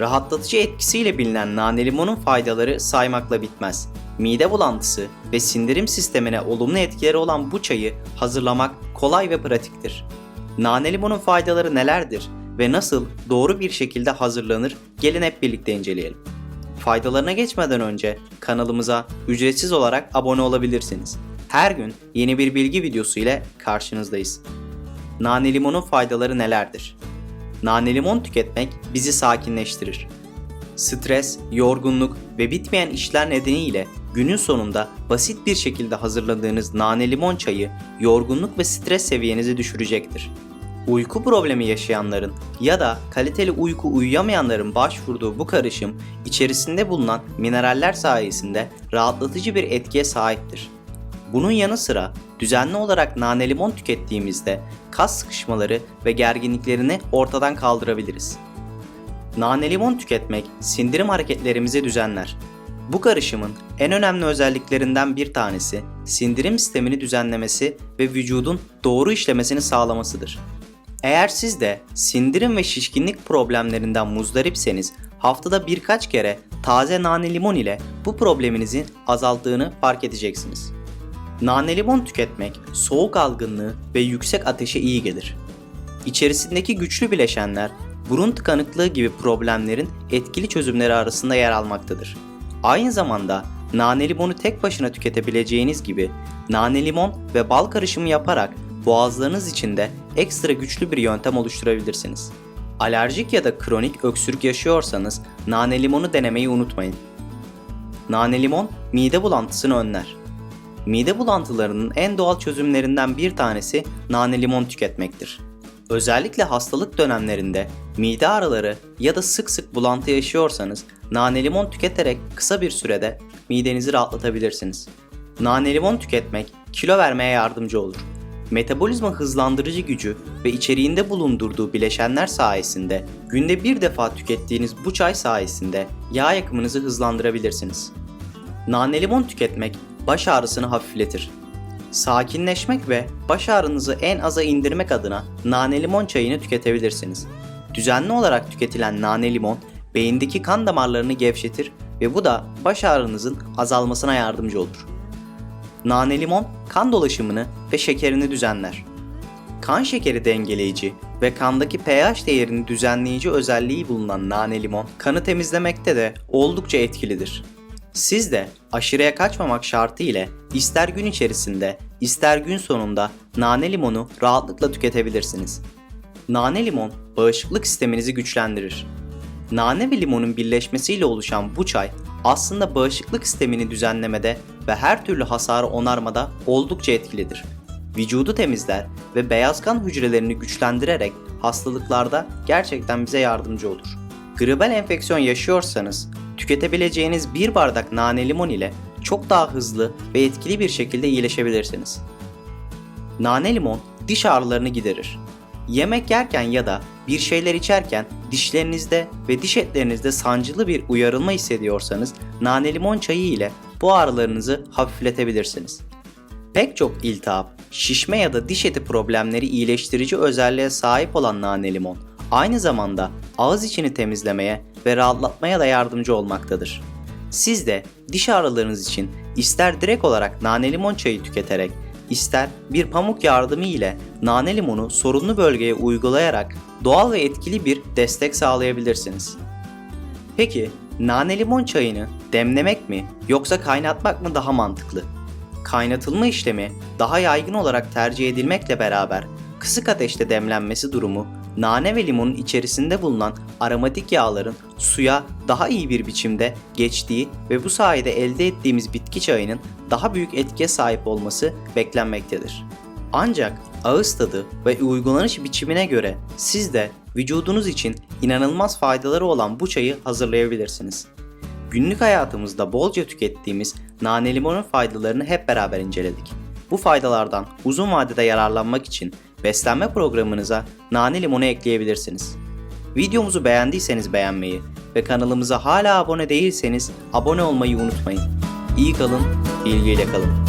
Rahatlatıcı etkisiyle bilinen nane limonun faydaları saymakla bitmez. Mide bulantısı ve sindirim sistemine olumlu etkileri olan bu çayı hazırlamak kolay ve pratiktir. Nane limonun faydaları nelerdir ve nasıl doğru bir şekilde hazırlanır gelin hep birlikte inceleyelim. Faydalarına geçmeden önce kanalımıza ücretsiz olarak abone olabilirsiniz. Her gün yeni bir bilgi videosu ile karşınızdayız. Nane limonun faydaları nelerdir? Nane limon tüketmek bizi sakinleştirir. Stres, yorgunluk ve bitmeyen işler nedeniyle günün sonunda basit bir şekilde hazırladığınız nane limon çayı yorgunluk ve stres seviyenizi düşürecektir. Uyku problemi yaşayanların ya da kaliteli uyku uyuyamayanların başvurduğu bu karışım içerisinde bulunan mineraller sayesinde rahatlatıcı bir etkiye sahiptir. Bunun yanı sıra düzenli olarak nane limon tükettiğimizde kas sıkışmaları ve gerginliklerini ortadan kaldırabiliriz. Nane limon tüketmek sindirim hareketlerimizi düzenler. Bu karışımın en önemli özelliklerinden bir tanesi sindirim sistemini düzenlemesi ve vücudun doğru işlemesini sağlamasıdır. Eğer siz de sindirim ve şişkinlik problemlerinden muzdaripseniz haftada birkaç kere taze nane limon ile bu probleminizin azalttığını fark edeceksiniz. Nane limon tüketmek soğuk algınlığı ve yüksek ateşe iyi gelir. İçerisindeki güçlü bileşenler burun tıkanıklığı gibi problemlerin etkili çözümleri arasında yer almaktadır. Aynı zamanda nane limonu tek başına tüketebileceğiniz gibi nane limon ve bal karışımı yaparak boğazlarınız için de ekstra güçlü bir yöntem oluşturabilirsiniz. Alerjik ya da kronik öksürük yaşıyorsanız nane limonu denemeyi unutmayın. Nane limon mide bulantısını önler. Mide bulantılarının en doğal çözümlerinden bir tanesi nane limon tüketmektir. Özellikle hastalık dönemlerinde mide ağrıları ya da sık sık bulantı yaşıyorsanız nane limon tüketerek kısa bir sürede midenizi rahatlatabilirsiniz. Nane limon tüketmek kilo vermeye yardımcı olur. Metabolizma hızlandırıcı gücü ve içeriğinde bulundurduğu bileşenler sayesinde günde bir defa tükettiğiniz bu çay sayesinde yağ yakımınızı hızlandırabilirsiniz. Nane limon tüketmek baş ağrısını hafifletir. Sakinleşmek ve baş ağrınızı en aza indirmek adına nane limon çayını tüketebilirsiniz. Düzenli olarak tüketilen nane limon beyindeki kan damarlarını gevşetir ve bu da baş ağrınızın azalmasına yardımcı olur. Nane limon kan dolaşımını ve şekerini düzenler. Kan şekeri dengeleyici ve kandaki pH değerini düzenleyici özelliği bulunan nane limon kanı temizlemekte de oldukça etkilidir. Siz de aşırıya kaçmamak şartı ile ister gün içerisinde ister gün sonunda nane limonu rahatlıkla tüketebilirsiniz. Nane limon bağışıklık sisteminizi güçlendirir. Nane ve limonun birleşmesiyle oluşan bu çay aslında bağışıklık sistemini düzenlemede ve her türlü hasarı onarmada oldukça etkilidir. Vücudu temizler ve beyaz kan hücrelerini güçlendirerek hastalıklarda gerçekten bize yardımcı olur. Gribal enfeksiyon yaşıyorsanız tüketebileceğiniz bir bardak nane limon ile çok daha hızlı ve etkili bir şekilde iyileşebilirsiniz. Nane limon diş ağrılarını giderir. Yemek yerken ya da bir şeyler içerken dişlerinizde ve diş etlerinizde sancılı bir uyarılma hissediyorsanız nane limon çayı ile bu ağrılarınızı hafifletebilirsiniz. Pek çok iltihap, şişme ya da diş eti problemleri iyileştirici özelliğe sahip olan nane limon aynı zamanda ağız içini temizlemeye ve rahatlatmaya da yardımcı olmaktadır. Siz de diş ağrılarınız için ister direkt olarak nane limon çayı tüketerek ister bir pamuk yardımı ile nane limonu sorunlu bölgeye uygulayarak doğal ve etkili bir destek sağlayabilirsiniz. Peki nane limon çayını demlemek mi yoksa kaynatmak mı daha mantıklı? Kaynatılma işlemi daha yaygın olarak tercih edilmekle beraber kısık ateşte demlenmesi durumu nane ve limonun içerisinde bulunan aromatik yağların suya daha iyi bir biçimde geçtiği ve bu sayede elde ettiğimiz bitki çayının daha büyük etkiye sahip olması beklenmektedir. Ancak ağız tadı ve uygulanış biçimine göre siz de vücudunuz için inanılmaz faydaları olan bu çayı hazırlayabilirsiniz. Günlük hayatımızda bolca tükettiğimiz nane limonun faydalarını hep beraber inceledik. Bu faydalardan uzun vadede yararlanmak için beslenme programınıza nane limonu ekleyebilirsiniz. Videomuzu beğendiyseniz beğenmeyi ve kanalımıza hala abone değilseniz abone olmayı unutmayın. İyi kalın, bilgiyle kalın.